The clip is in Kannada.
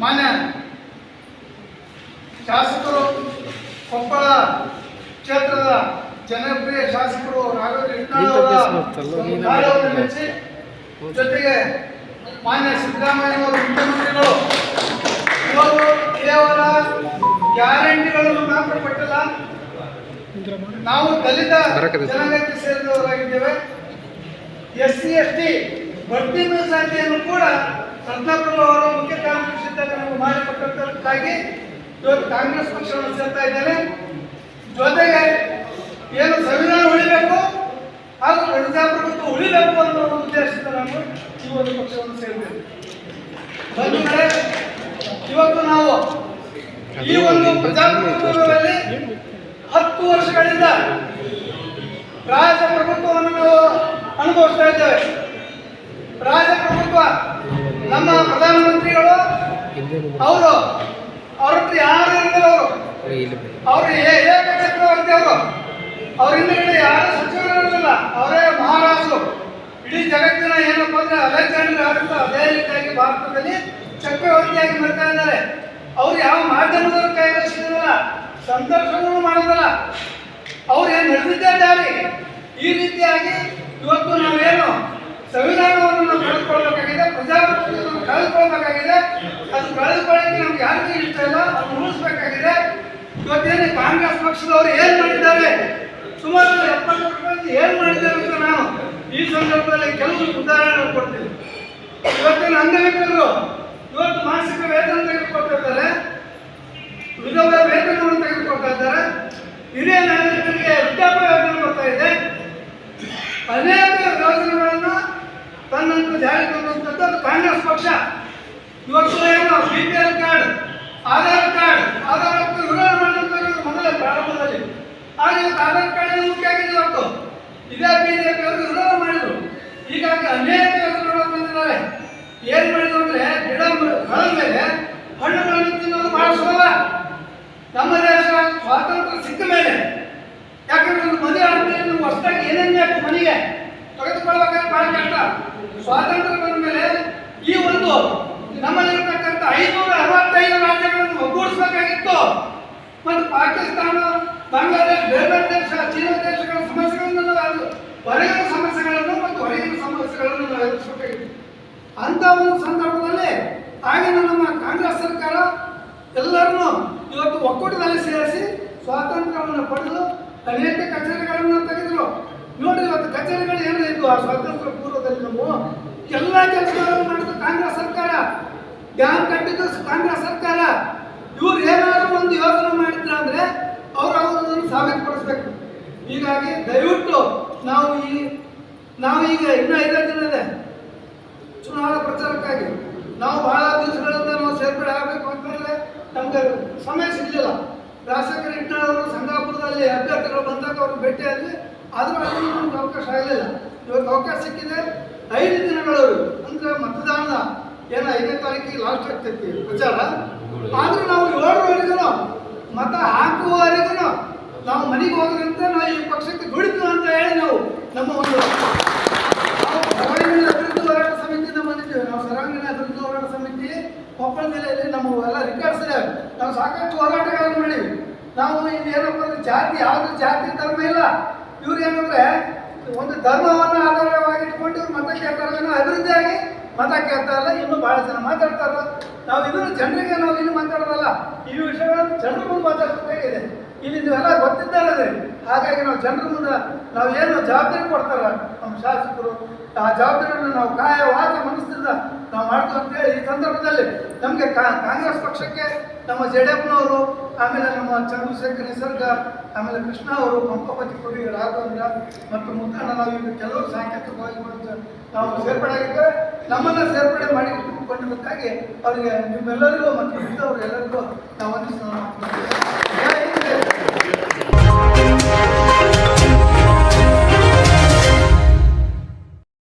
ಮಾನ್ಯ ಶಾಸಕರು ಕೊಪ್ಪಳ ಕ್ಷೇತ್ರದ ಜನಪ್ರಿಯ ಶಾಸಕರು ರಾಘವೇಂದ್ರ ಮೆಚ್ಚಿ. ಜೊತೆಗೆ ಮಾನ್ಯ ಸಿದ್ದರಾಮಯ್ಯ ಮುಖ್ಯಮಂತ್ರಿಗಳು. ಇವರು ಕೇವಲ ಗ್ಯಾರಂಟಿಗಳನ್ನು ಮಾತ್ರ ಕೊಟ್ಟಿಲ್ಲ. ನಾವು ದಲಿತ ಜನಾಂಗಕ್ಕೆ ಸೇರಿದವರಾಗಿದ್ದೇವೆ. ಎಸ್ ಸಿ ಎಸ್ ಟಿ ಬಡ್ತಿ ಮೀಸಲಾತಿಯನ್ನು ಕೂಡ ರತ್ನಾಕರ್ ಅವರು ಮಾಡಿಕೊಟ್ಟದ್ದಕ್ಕಾಗಿ ಇವತ್ತು ಕಾಂಗ್ರೆಸ್ ಪಕ್ಷವನ್ನು ಸೇರ್ತಾ ಇದ್ದೇನೆ. ಜೊತೆಗೆ ಏನು ಸಂವಿಧಾನ ಉಳಿಬೇಕು, ಹಾಗೂ ಪ್ರಜಾಪ್ರಭುತ್ವ ಉಳಿಬೇಕು ಅನ್ನೋ ಒಂದು ಉದ್ದೇಶದಿಂದ ನಾವು ಈ ಒಂದು ಪಕ್ಷವನ್ನು ಸೇರಿದ್ದೇನೆ. ಇವತ್ತು ನಾವು ಈ ಒಂದು ಪ್ರಜಾಪ್ರಭುತ್ವದಲ್ಲಿ ಹತ್ತು ವರ್ಷಗಳಿಂದ ರಾಜಪ್ರಭುತ್ವವನ್ನು ನಾವು ಅನುಭವಿಸ್ತಾ ಇದ್ದೇವೆ. ರಾಜಪ್ರಭುತ್ವ ನಮ್ಮ ಪ್ರಧಾನಮಂತ್ರಿಗಳು ಅವರು ಅವ್ರ ಹತ್ರ ಯಾರು ಅವರು? ಅವರು ಏಕ ಚಕ್ರವರ್ತಿ ಅವರು? ಅವ್ರ ಹಿಂದೆ ಯಾರು ಸಚಿವರು ಇರಲಿಲ್ಲ ಅವರೇ ಮಹಾರಾಜರು. ಇಡೀ ಜಗತ್ತಿನ ಏನಪ್ಪ ಅಂದ್ರೆ ಅಲೆಕ್ಸಾಂಡರ್ ಆಗುತ್ತೆ ಅದೇ ರೀತಿಯಾಗಿ ಭಾರತದಲ್ಲಿ ಚಕ್ರವರ್ತಿಯಾಗಿ ಬರ್ತಾ ಇದ್ದಾರೆ. ಅವ್ರು ಯಾವ ಮಾಧ್ಯಮದವ್ರ ಸಿಗೋದಿಲ್ಲ ಸಂದರ್ಶನವೂ ಮಾಡೋದಿಲ್ಲ. ಅವ್ರು ಏನು ನಡೆದಿದ್ದೇ ದಾರಿ ಈ ರೀತಿಯಾಗಿ ಇವತ್ತು ನಾವೇನು ಸಂವಿಧಾನವನ್ನು ನಾವು ಕಳೆದುಕೊಳ್ಬೇಕಾಗಿದೆ ಪ್ರಜಾಪ್ರಭುತ್ವವನ್ನು ಕಳೆದುಕೊಳ್ಬೇಕಾಗಿದೆ ಅದು ಕಳೆದುಕೊಳ್ಳಕ್ಕೆ ನಮ್ಗೆ ಯಾರಿಗೂ ಇಷ್ಟ ಇಲ್ಲ ಅದನ್ನು ಉಳಿಸ್ಬೇಕಾಗಿದೆ ಇವತ್ತೇನು ಕಾಂಗ್ರೆಸ್ ಪಕ್ಷದವರು ಏನು ಮಾಡಿದ್ದಾರೆ? ಸುಮಾರು ಎಪ್ಪತ್ತು ವರ್ಷದಿಂದ ಏನು ಮಾಡಿದ್ದಾರೆ ಅಂತ ನಾನು ಈ ಸಂದರ್ಭದಲ್ಲಿ ಕೆಲವು ಉದಾಹರಣೆ ಕೊಡ್ತೀನಿ. ಇವತ್ತಿನ ಅಂಗವಿಕಲರು ಇವತ್ತು ಮಾಸಿಕ ವೇತನ ತೆಗೆದುಕೊಳ್ತಾ ಇದ್ದಾರೆ. ವೇತನವನ್ನು ತೆಗೆದುಕೊಳ್ತಾ ಇದ್ದಾರೆ. ಹಿರಿಯ ನಾಗರಿಕರಿಗೆ ವೃದ್ಧಾಪ್ಯ ವೇತನ ಬರ್ತಾ ಇದೆ. ಅನೇಕ ತನ್ನಂತ ಜಾರಿ ತಂದಂಥದ್ದು ಅದು ಕಾಂಗ್ರೆಸ್ ಪಕ್ಷ. ಇವತ್ತು ಏನು B P L card Aadhaar card Aadhaar card ವಿರೋಧ ಮಾಡಿರ್ತಕ್ಕಂಥ ಮೊದಲೇ ಪ್ರಾರಂಭದಲ್ಲಿ. ಆದರೆ ಇವತ್ತು ಆಧಾರ್ ಕಾರ್ಡ್ ಮುಖ್ಯ ಆಗಿದೆ ಇವತ್ತು? ಇದೇ ಬಿಜೆಪಿ ಅವರು ವಿರೋಧ ಮಾಡಿದ್ರು. ಹೀಗಾಗಿ ಅನೇಕ ಹೆಸರುಗಳು ಬಂದಿದ್ದಾರೆ ಏನ್ ಮಾಡಿದ್ರು ಅಂದ್ರೆ ಗಿಡ ಮೇಲೆ ಹಣ್ಣುಗಳನ್ನು ತಿನ್ನೋದು ಬಹಳ ಸುಲಭ. ನಮ್ಮ ದೇಶ ಸ್ವಾತಂತ್ರ್ಯ ಸಿಕ್ಕ ಮೇಲೆ. ಯಾಕಂದ್ರೆ ಒಂದು ಮದುವೆ ನೀವು ಹೊಸದಾಗಿ ಏನೇನು ಬೇಕು ಮನೆಗೆ? ತೆಗೆದುಕೊಳ್ಬೇಕಾದ್ರೆ ಬಹಳ ಕಷ್ಟ ಸ್ವಾತಂತ್ರ್ಯ ಬಂದ ಮೇಲೆ ಈ ಒಂದು ನಮ್ಮಲ್ಲಿರ್ತಕ್ಕಂಥ ಐನೂರ ಅರವತ್ತೈದು ರಾಜ್ಯಗಳನ್ನು ಒಗ್ಗೂಡಿಸಬೇಕಾಗಿತ್ತು. ಮತ್ತು ಪಾಕಿಸ್ತಾನ, ಬಾಂಗ್ಲಾದೇಶ ಬೇರೆ ದೇಶ, ಚೀನಾ ದೇಶಗಳ ಸಮಸ್ಯೆಗಳನ್ನು ನಾವು ಹೊರಗಿನ ಸಮಸ್ಯೆಗಳನ್ನು ಮತ್ತು ಹೊರಗಿನ ಸಮಸ್ಯೆಗಳನ್ನು ನಾವು ಎದುರಿಸಬೇಕಾಗಿತ್ತು. ಅಂಥ ಒಂದು ಸಂದರ್ಭದಲ್ಲಿ ಆಗಿನ ನಮ್ಮ ಕಾಂಗ್ರೆಸ್ ಸರ್ಕಾರ ಎಲ್ಲರನ್ನು ಇವತ್ತು ಒಕ್ಕೂಟದಲ್ಲಿ ಸೇರಿಸಿ ಸ್ವಾತಂತ್ರ್ಯವನ್ನು ಪಡೆದು ಅನೇಕ ಕಚೇರಿಗಳನ್ನು ತೆಗೆದರು. ನೋಡಿ ಇವತ್ತು ಕಚೇರಿಗಳು ಏನು ಇದ್ವು ಆ ಸ್ವಾತಂತ್ರ್ಯ ಪೂರ್ವದಲ್ಲಿ ನಾವು ಎಲ್ಲ ಕೆಲಸಗಳನ್ನು ಮಾಡಿದ್ರು ಕಾಂಗ್ರೆಸ್ ಸರ್ಕಾರ. ಡ್ಯಾಮ್ ಕಟ್ಟಿದ್ದು ಕಾಂಗ್ರೆಸ್ ಸರ್ಕಾರ. ಇವ್ರು ಏನಾದರೂ ಒಂದು ಯೋಜನೆ ಮಾಡಿದ್ರ ಅಂದ್ರೆ ಅವ್ರು ಅವರನ್ನು ಸಾಬೀತುಪಡಿಸ್ಬೇಕು. ಹೀಗಾಗಿ ದಯವಿಟ್ಟು ನಾವು ಈ ನಾವು ಈಗ ಇನ್ನೂ ಐದೈದು ದಿನ ಇದೆ. ಚುನಾವಣಾ ಪ್ರಚಾರಕ್ಕಾಗಿ. ನಾವು ಬಹಳ ದಿವಸಗಳಿಂದ ನಾವು ಸೇರ್ಪಡೆ ಆಗಬೇಕು ಅಂತಂದ್ರೆ ನಮ್ಗೆ ಸಮಯ ಸಿಗಲಿಲ್ಲ. ಶಾಸಕರು ಇಟ್ಟವರು ಸಂಗಾಪುರದಲ್ಲಿ ಅಭ್ಯರ್ಥಿಗಳು ಬಂದಾಗ ಅವ್ರಿಗೆ ಭೇಟಿಯಾದ್ವಿ ಆದರೂ ಅಲ್ಲಿ ನಮ್ಗೆ ಅವಕಾಶ ಆಗಲಿಲ್ಲ ಇವತ್ತು ಅವಕಾಶ ಸಿಕ್ಕಿದೆ. ಐದು ದಿನಗಳು ಅಂದ್ರೆ ಮತದಾನ ಏನು ಐದನೇ ತಾರೀಕಿಗೆ ಲಾಸ್ಟ್ ಆಗ್ತೈತಿ ಪ್ರಚಾರ? ಆದ್ರೂ ನಾವು ಏಳರವರೆಗೂ ಮತ ಹಾಕುವವರೆಗೂ ನಾವು ಮನೆಗೆ ಹೋಗೋದಂತ ನಾವು ಈ ಪಕ್ಷಕ್ಕೆ ದುಡಿತು ಅಂತ ಹೇಳಿ ನಾವು ನಮ್ಮ ಒಂದು ಸರಾಂಗೀಣ ಅಭಿವೃದ್ಧಿ ಹೋರಾಟ ಸಮಿತಿಯಿಂದ ಬಂದಿದ್ದೇವೆ ನಾವು ಸರ್ವಾಂಗೀಣ ಅಭಿವೃದ್ಧಿ ಹೋರಾಟ ಸಮಿತಿ, ಕೊಪ್ಪಳ ಜಿಲ್ಲೆಯಲ್ಲಿ ನಮ್ಮ ಎಲ್ಲ ರೆಕಾರ್ಡ್ಸ್ ಇದೆ. ನಾವು ಸಾಕಷ್ಟು ಹೋರಾಟಗಳನ್ನು ಮಾಡಿವಿ ನಾವು ಇಲ್ಲಿ ಏನಪ್ಪ ಅಂದ್ರೆ ಜಾತಿ, ಯಾವುದು ಜಾತಿ, ಧರ್ಮ ಇಲ್ಲ. ಇವ್ರು ಏನಂದ್ರೆ ಒಂದು ಧರ್ಮವನ್ನು ಆಧಾರವಾಗಿ ಇಟ್ಕೊಂಡು ಇವ್ರು ಮತ ಕೇಳ್ತಾರೆ ಏನೋ ಅಭಿವೃದ್ಧಿಯಾಗಿ ಮತ ಕೇಳ್ತಾ ಇಲ್ಲ, ಇನ್ನು ಬಹಳ ಜನ ಮಾತಾಡ್ತಾರ ನಾವು ಇನ್ನೂ ಜನರಿಗೆ ನಾವು ಇಲ್ಲಿ ಮಾತಾಡೋದಲ್ಲ, ಈ ವಿಷಯ ಜನರ ಮುಂದೆ ಮಾತಾಡಬೇಕಾಗಿದೆ ಇಲ್ಲಿ ನೀವೆಲ್ಲ ಗೊತ್ತಿದ್ದಾರೆ ಹಾಗಾಗಿ ನಾವು ಜನರ ಮುಂದೆ ನಾವು ಏನು ಜವಾಬ್ದಾರಿ ಕೊಡ್ತಾರ ನಮ್ಮ ಶಾಸಕರು, ಆ ಜವಾಬ್ದಾರಿಯನ್ನು ನಾವು ಕಾಯ ವಾಚ ಮನಸ್ಸಿಂದ ನಾವು ಮಾಡ್ತೀವಿ ಅಂತೇಳಿ ಈ ಸಂದರ್ಭದಲ್ಲಿ ನಮಗೆ ಕಾಂಗ್ರೆಸ್ ಪಕ್ಷಕ್ಕೆ ನಮ್ಮ ಜೆ ಡಿ ಎಫ್ನವರು ಆಮೇಲೆ ನಮ್ಮ ಚಂದ್ರಶೇಖರ್ ನಿಸರ್ಗ, ಆಮೇಲೆ ಕೃಷ್ಣ ಅವರು, ಪಂಪಪತಿ ಕೊಡಿ ರಾಘವೇಂದ್ರ ಮತ್ತು ಮುಖಂಡ ನಾವು ಕೆಲವು ಕೆಲವರು ಸಾಂಕೇತಿಕವಾಗಿ ಬಂದು ನಾವು ಸೇರ್ಪಡೆ ಆಗಿದ್ದೇವೆ ನಮ್ಮನ್ನ ಸೇರ್ಪಡೆ ಮಾಡಿ ಕೊಂಡಿದ್ದಕ್ಕಾಗಿ ಅವರಿಗೆ ನಿಮ್ಮೆಲ್ಲರಿಗೂ ಮತ್ತು ಎಲ್ಲರಿಗೂ